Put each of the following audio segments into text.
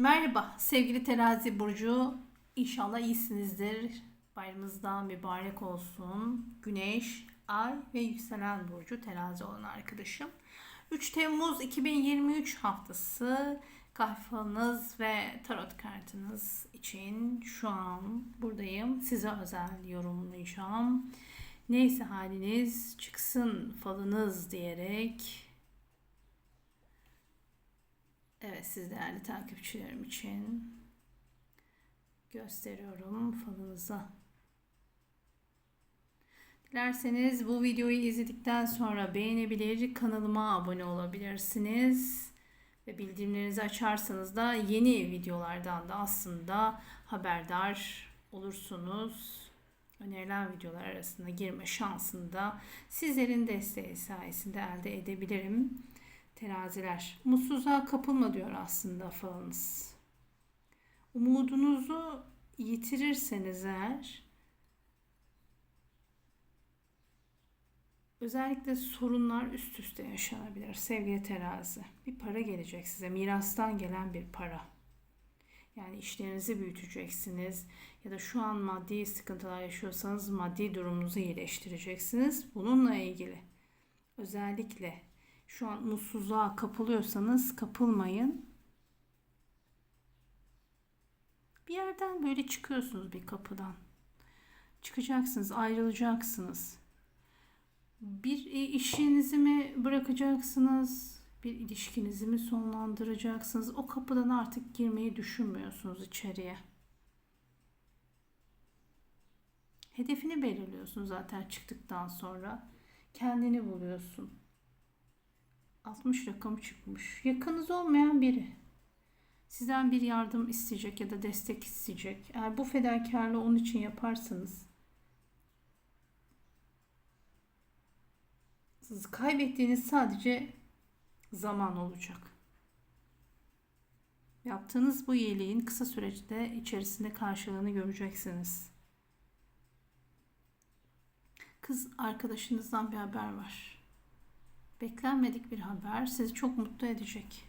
Merhaba sevgili terazi burcu. İnşallah iyisinizdir. Bayramınızdan mübarek olsun. Güneş, ay ve yükselen burcu terazi olan arkadaşım. 3 Temmuz 2023 haftası kahvanız ve tarot kartınız için şu an buradayım. Size özel yorumlayacağım. Neyse haliniz çıksın falınız diyerek Evet siz değerli takipçilerim için gösteriyorum falınızı. Dilerseniz bu videoyu izledikten sonra beğenebilir, kanalıma abone olabilirsiniz. Ve bildirimlerinizi açarsanız da yeni videolardan da aslında haberdar olursunuz. Önerilen videolar arasında girme şansını da sizlerin desteği sayesinde elde edebilirim. Teraziler. Mutsuzluğa kapılma diyor aslında falınız. Umudunuzu yitirirseniz eğer özellikle sorunlar üst üste yaşanabilir sevgili terazi. Bir para gelecek size mirastan gelen bir para. Yani işlerinizi büyüteceksiniz ya da şu an maddi sıkıntılar yaşıyorsanız maddi durumunuzu iyileştireceksiniz. Bununla ilgili özellikle şu an mutsuzluğa kapılıyorsanız kapılmayın. Bir yerden böyle çıkıyorsunuz bir kapıdan. Çıkacaksınız, ayrılacaksınız. Bir işinizi mi bırakacaksınız? Bir ilişkinizi mi sonlandıracaksınız? O kapıdan artık girmeyi düşünmüyorsunuz içeriye. Hedefini belirliyorsun zaten çıktıktan sonra. Kendini buluyorsun. 60 rakam çıkmış. Yakınız olmayan biri. Sizden bir yardım isteyecek ya da destek isteyecek. Eğer bu fedakarlığı onun için yaparsanız siz kaybettiğiniz sadece zaman olacak. Yaptığınız bu iyiliğin kısa süreçte içerisinde karşılığını göreceksiniz. Kız arkadaşınızdan bir haber var. Beklenmedik bir haber sizi çok mutlu edecek.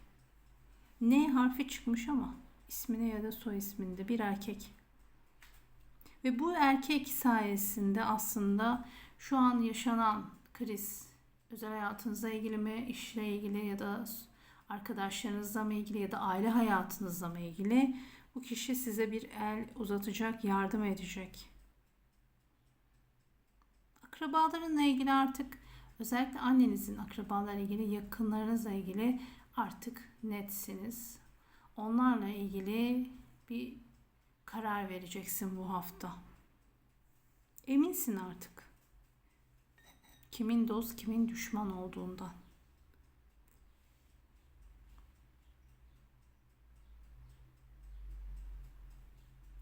N harfi çıkmış ama ismine ya da soy isminde bir erkek. Ve bu erkek sayesinde aslında şu an yaşanan kriz, özel hayatınızla ilgili mi, işle ilgili ya da arkadaşlarınızla mı ilgili ya da aile hayatınızla mı ilgili bu kişi size bir el uzatacak, yardım edecek. Akrabalarınla ilgili artık Özellikle annenizin akrabalarla ilgili, yakınlarınızla ilgili artık netsiniz. Onlarla ilgili bir karar vereceksin bu hafta. Eminsin artık. Kimin dost, kimin düşman olduğundan.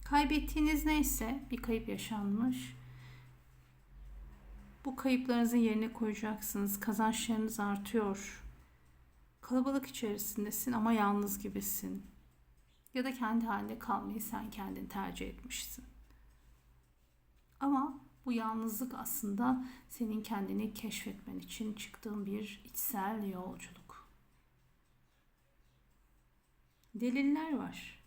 Kaybettiğiniz neyse bir kayıp yaşanmış bu kayıplarınızı yerine koyacaksınız. Kazançlarınız artıyor. Kalabalık içerisindesin ama yalnız gibisin. Ya da kendi halinde kalmayı sen kendin tercih etmişsin. Ama bu yalnızlık aslında senin kendini keşfetmen için çıktığın bir içsel yolculuk. Deliller var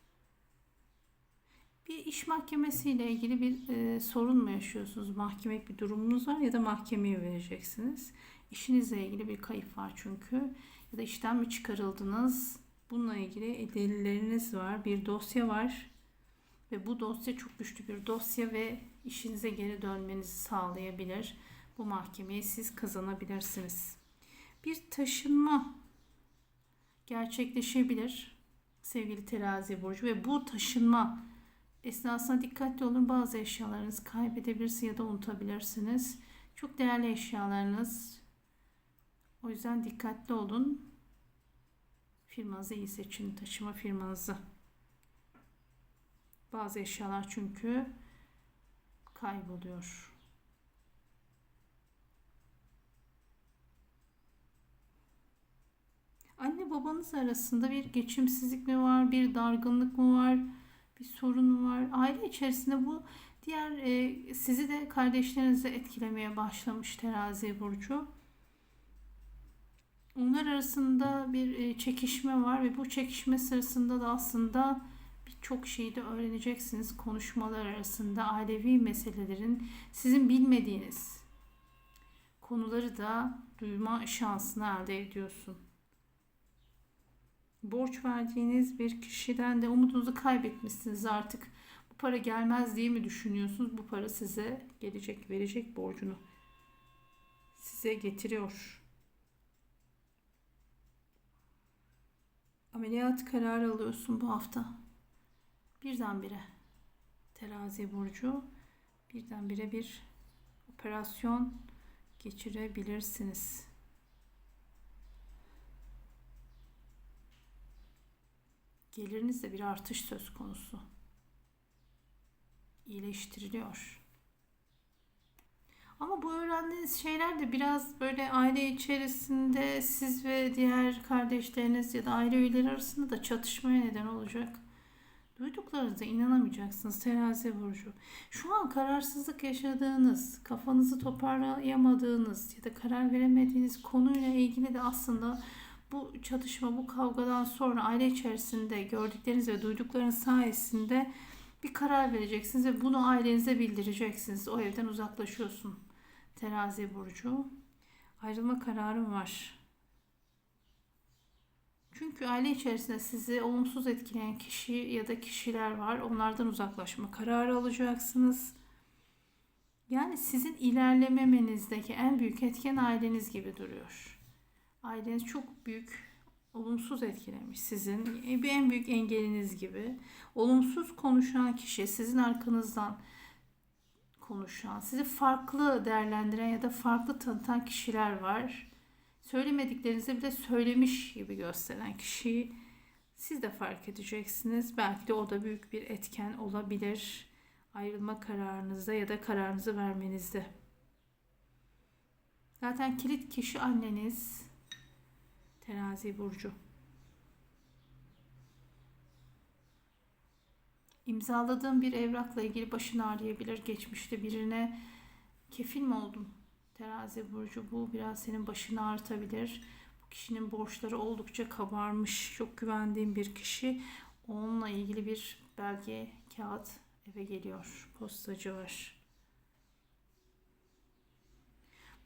bir iş mahkemesiyle ilgili bir e, sorun mu yaşıyorsunuz? Mahkemek bir durumunuz var ya da mahkemeye vereceksiniz. İşinizle ilgili bir kayıp var çünkü. Ya da işten mi çıkarıldınız? Bununla ilgili delilleriniz var. Bir dosya var. Ve bu dosya çok güçlü bir dosya ve işinize geri dönmenizi sağlayabilir. Bu mahkemeyi siz kazanabilirsiniz. Bir taşınma gerçekleşebilir sevgili terazi burcu ve bu taşınma esnasında dikkatli olun. Bazı eşyalarınızı kaybedebilirsiniz ya da unutabilirsiniz. Çok değerli eşyalarınız. O yüzden dikkatli olun. Firmanızı iyi seçin. Taşıma firmanızı. Bazı eşyalar çünkü kayboluyor. Anne babanız arasında bir geçimsizlik mi var, bir dargınlık mı var? Bir sorun var. Aile içerisinde bu diğer e, sizi de kardeşlerinizi etkilemeye başlamış terazi burcu. Onlar arasında bir e, çekişme var ve bu çekişme sırasında da aslında birçok şeyi de öğreneceksiniz. Konuşmalar arasında ailevi meselelerin sizin bilmediğiniz konuları da duyma şansını elde ediyorsun. Borç verdiğiniz bir kişiden de umudunuzu kaybetmişsiniz artık. Bu para gelmez diye mi düşünüyorsunuz? Bu para size gelecek, verecek borcunu. Size getiriyor. Ameliyat kararı alıyorsun bu hafta. Birdenbire terazi burcu birdenbire bir operasyon geçirebilirsiniz. Gelirinizde bir artış söz konusu. İyileştiriliyor. Ama bu öğrendiğiniz şeyler de biraz böyle aile içerisinde siz ve diğer kardeşleriniz ya da aile üyeleri arasında da çatışmaya neden olacak. Duyduklarınıza inanamayacaksınız terazi burcu. Şu an kararsızlık yaşadığınız, kafanızı toparlayamadığınız ya da karar veremediğiniz konuyla ilgili de aslında bu çatışma, bu kavgadan sonra aile içerisinde gördükleriniz ve duyduklarınız sayesinde bir karar vereceksiniz ve bunu ailenize bildireceksiniz. O evden uzaklaşıyorsun. Terazi burcu. Ayrılma kararım var. Çünkü aile içerisinde sizi olumsuz etkileyen kişi ya da kişiler var. Onlardan uzaklaşma kararı alacaksınız. Yani sizin ilerlememenizdeki en büyük etken aileniz gibi duruyor. Aileniz çok büyük olumsuz etkilemiş sizin bir en büyük engeliniz gibi. Olumsuz konuşan kişi sizin arkanızdan konuşan, sizi farklı değerlendiren ya da farklı tanıtan kişiler var söylemediklerinizi bile söylemiş gibi gösteren kişiyi siz de fark edeceksiniz. Belki de o da büyük bir etken olabilir ayrılma kararınızda ya da kararınızı vermenizde. Zaten kilit kişi anneniz Terazi burcu. İmzaladığım bir evrakla ilgili başın ağrıyabilir. Geçmişte birine kefil mi oldun? Terazi burcu bu biraz senin başını ağrıtabilir. Bu kişinin borçları oldukça kabarmış. Çok güvendiğim bir kişi. Onunla ilgili bir belge, kağıt eve geliyor. Postacı var.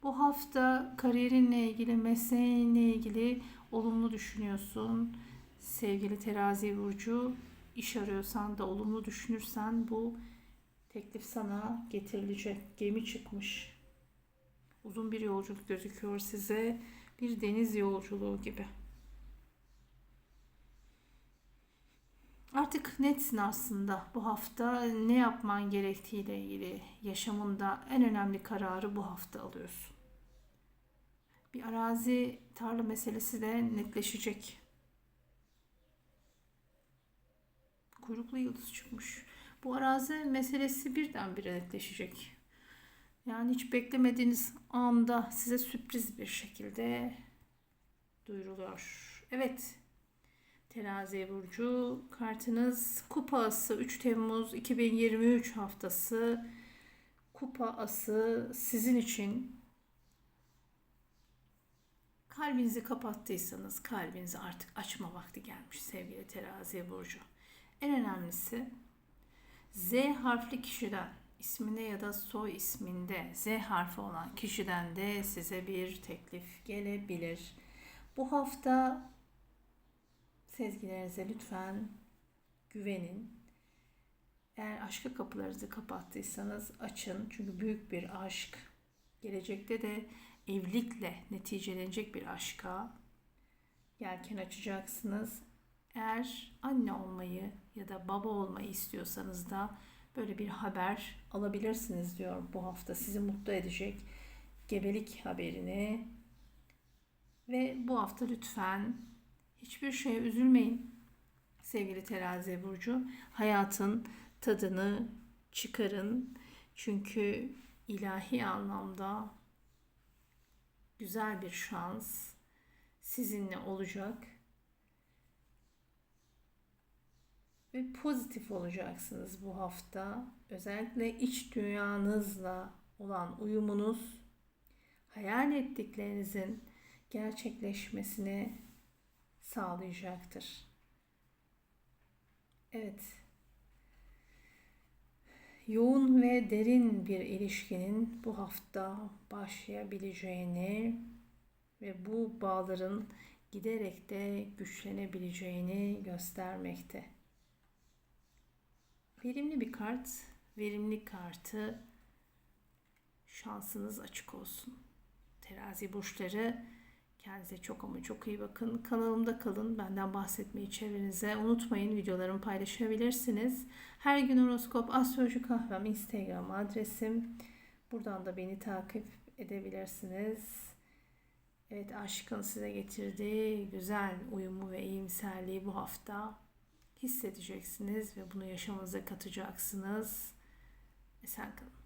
Bu hafta kariyerinle ilgili, mesleğinle ilgili olumlu düşünüyorsun. Sevgili terazi burcu, iş arıyorsan da olumlu düşünürsen bu teklif sana getirilecek. Gemi çıkmış uzun bir yolculuk gözüküyor size. Bir deniz yolculuğu gibi. Artık netsin aslında bu hafta ne yapman gerektiğiyle ilgili yaşamında en önemli kararı bu hafta alıyorsun. Bir arazi tarla meselesi de netleşecek. Kuyruklu yıldız çıkmış. Bu arazi meselesi birdenbire netleşecek. Yani hiç beklemediğiniz anda size sürpriz bir şekilde duyuruluyor. Evet. Terazi burcu kartınız Kupa Ası 3 Temmuz 2023 haftası Kupa Ası sizin için kalbinizi kapattıysanız kalbinizi artık açma vakti gelmiş sevgili terazi burcu. En önemlisi Z harfli kişiden isminde ya da soy isminde Z harfi olan kişiden de size bir teklif gelebilir. Bu hafta sezgilerinize lütfen güvenin. Eğer aşka kapılarınızı kapattıysanız açın. Çünkü büyük bir aşk. Gelecekte de evlilikle neticelenecek bir aşka yelken açacaksınız. Eğer anne olmayı ya da baba olmayı istiyorsanız da böyle bir haber alabilirsiniz diyor bu hafta sizi mutlu edecek gebelik haberini. Ve bu hafta lütfen hiçbir şeye üzülmeyin sevgili terazi burcu. Hayatın tadını çıkarın. Çünkü ilahi anlamda güzel bir şans sizinle olacak ve pozitif olacaksınız bu hafta. Özellikle iç dünyanızla olan uyumunuz, hayal ettiklerinizin gerçekleşmesini sağlayacaktır. Evet. Yoğun ve derin bir ilişkinin bu hafta başlayabileceğini ve bu bağların giderek de güçlenebileceğini göstermekte. Verimli bir kart, verimli kartı şansınız açık olsun. Terazi burçları kendinize çok ama çok iyi bakın. Kanalımda kalın. Benden bahsetmeyi çevrenize unutmayın. Videolarımı paylaşabilirsiniz. Her gün horoskop, astroloji kahvem, Instagram adresim. Buradan da beni takip edebilirsiniz. Evet aşkın size getirdiği güzel uyumu ve iyimserliği bu hafta hissedeceksiniz ve bunu yaşamınıza katacaksınız. Esen kalın.